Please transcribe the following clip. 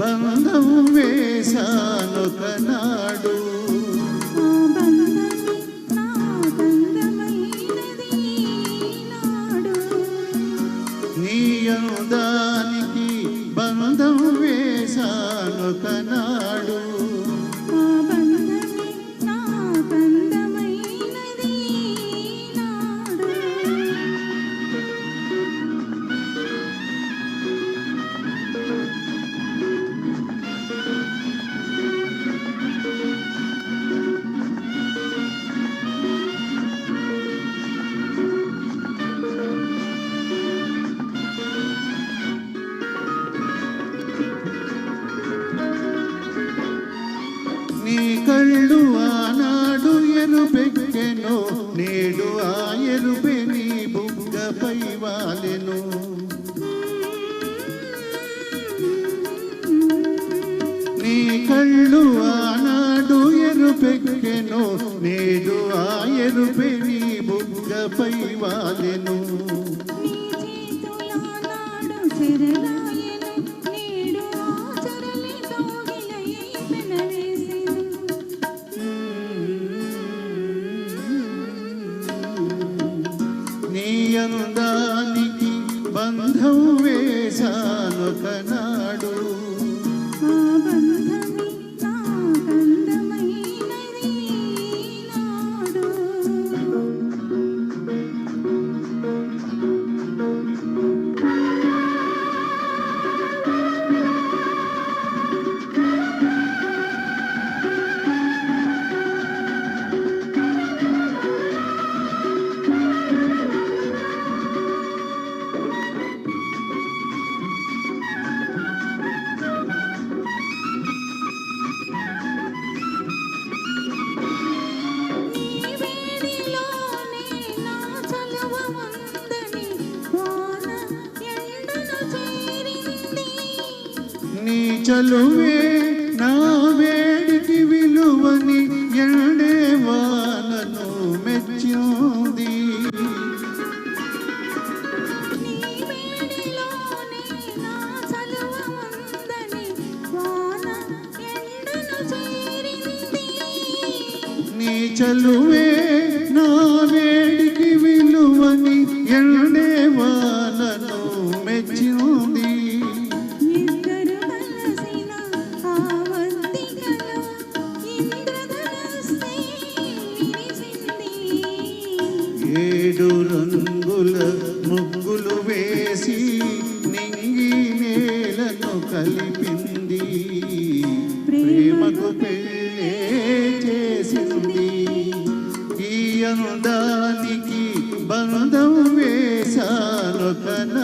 బంధం వేశాను కనాడు. నీ కళ్ళు ఆనాడు ఎరుపెక్కెను నేడు ఆ ఎరుపే నీ బుగ్గపై వాలెను. నీ అందానికి బంధం వేశాను కనాడు చలువే నా వేడికి విలువని ఎండే వానను మెచ్చింది. నీ చలువే నా వేడికి విలువని ఎండే ఏడు రంగుల ముగ్గులు వేసి నింగి నేలను కలిపింది. ప్రేమకు పెళ్ళే చేసింది. ఈ అనుదానికి బంధం వేశాను కన